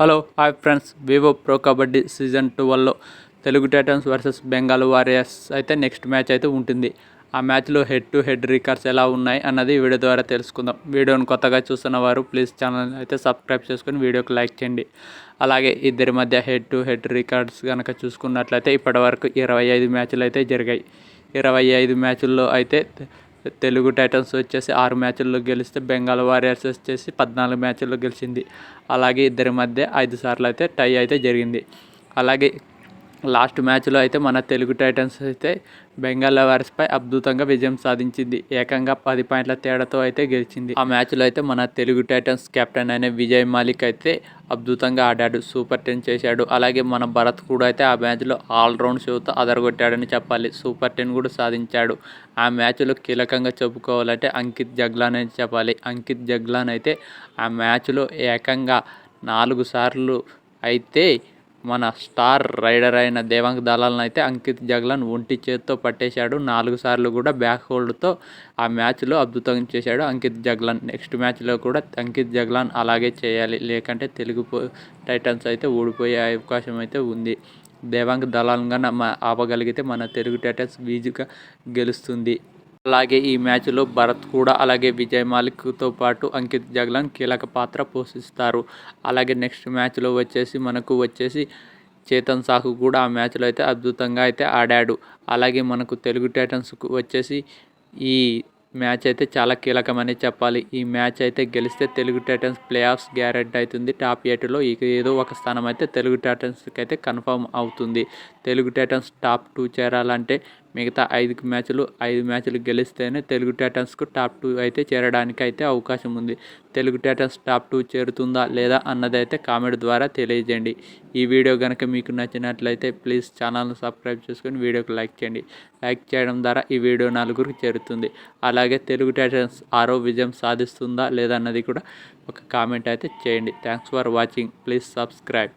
Hello hi friends. Vivo pro kabaddi season టూవల్లో Telugu Titans versus Bengal Warriors అయితే next match అయితే ఉంటుంది. ఆ మ్యాచ్లో హెడ్ టు హెడ్ రికార్డ్స్ ఎలా ఉన్నాయి అన్నది వీడియో ద్వారా తెలుసుకుందాం. వీడియోని కొత్తగా చూస్తున్న వారు ప్లీజ్ ఛానల్ అయితే సబ్స్క్రైబ్ చేసుకొని వీడియోకి లైక్ చేయండి. అలాగే ఇద్దరి మధ్య హెడ్ టు హెడ్ రికార్డ్స్ కనుక చూసుకున్నట్లయితే ఇప్పటివరకు ఇరవై ఐదు మ్యాచ్లు అయితే జరిగాయి. ఇరవై ఐదు మ్యాచ్ల్లో అయితే తెలుగు టైటన్స్ వచ్చేసి ఆరు మ్యాచ్ల్లో గెలిస్తే బెంగాల్ వారియర్స్ వచ్చేసి పద్నాలుగు మ్యాచ్ల్లో గెలిచింది. అలాగే ఇద్దరి మధ్య ఐదు సార్లు అయితే టై అయితే జరిగింది. అలాగే లాస్ట్ మ్యాచ్లో అయితే మన తెలుగు టైటన్స్ అయితే బెంగాల్ పై అద్భుతంగా విజయం సాధించింది. ఏకంగా పది పాయింట్ల తేడాతో అయితే గెలిచింది. ఆ మ్యాచ్లో అయితే మన తెలుగు టైటన్స్ కెప్టెన్ అయిన విజయ్ మాలిక్ అయితే అద్భుతంగా ఆడాడు సూపర్ టెన్ చేశాడు. అలాగే మన భరత్ కూడా అయితే ఆ మ్యాచ్లో ఆల్రౌండ్ షోతో అదరగొట్టాడని చెప్పాలి. సూపర్ టెన్ కూడా సాధించాడు. ఆ మ్యాచ్లో కీలకంగా చెప్పుకోవాలంటే అంకిత్ జగ్లాన్ అని చెప్పాలి. అంకిత్ జగ్లాన్ అయితే ఆ మ్యాచ్లో ఏకంగా నాలుగు సార్లు అయితే మన స్టార్ రైడర్ అయిన దేవాంగ్ దళాలను అయితే అంకిత్ జగ్లాన్ ఒంటి చేతితో పట్టేశాడు. నాలుగు సార్లు కూడా బ్యాక్ హోల్డ్తో ఆ మ్యాచ్లో అద్భుతం చేశాడు. అంకిత్ జగ్లాన్ నెక్స్ట్ మ్యాచ్లో కూడా అంకిత్ జగ్లాన్ అలాగే చేయాలి. లేకంటే తెలుగు టైటన్స్ అయితే ఓడిపోయే అవకాశం అయితే ఉంది. దేవాంగ్ దళాలుగా ఆపగలిగితే మన తెలుగు టైటన్స్ ఈజీగా గెలుస్తుంది. అలాగే ఈ మ్యాచ్లో భరత్ కూడా అలాగే విజయ్ మాలిక్తో పాటు అంకిత్ జగ్లాన్ కీలక పాత్ర పోషిస్తారు. అలాగే నెక్స్ట్ మ్యాచ్లో వచ్చేసి మనకు వచ్చేసి చేతన్ సాహు కూడా ఆ మ్యాచ్లో అయితే అద్భుతంగా అయితే ఆడాడు. అలాగే మనకు తెలుగు టైటన్స్కు వచ్చేసి ఈ మ్యాచ్ అయితే చాలా కీలకమని చెప్పాలి. ఈ మ్యాచ్ అయితే గెలిస్తే Telugu Titans playoffs guarantee అవుతుంది. టాప్ ఎయిట్లో ఇక ఏదో ఒక స్థానం అయితే తెలుగు టైటన్స్కి అయితే కన్ఫర్మ్ అవుతుంది. తెలుగు టైటన్స్ టాప్ టూ చేరాలంటే మిగతా ఐదు మ్యాచ్లు ఐదు మ్యాచ్లు గెలిస్తేనే తెలుగు టైటన్స్కు టాప్ టూ అయితే చేరడానికి అయితే అవకాశం ఉంది. తెలుగు టైటన్స్ టాప్ టూ చేరుతుందా లేదా అన్నది అయితే కామెంట్ ద్వారా తెలియజేయండి. ఈ వీడియో కనుక మీకు నచ్చినట్లయితే ప్లీజ్ ఛానల్ను సబ్స్క్రైబ్ చేసుకొని వీడియోకి లైక్ చేయండి. లైక్ చేయడం ద్వారా ఈ వీడియో నలుగురికి చేరుతుంది. అలాగే తెలుగు టైటన్స్ ఆరో విజయం సాధిస్తుందా లేదా అన్నది కూడా ఒక కామెంట్ అయితే చేయండి. Thanks for watching. Please subscribe.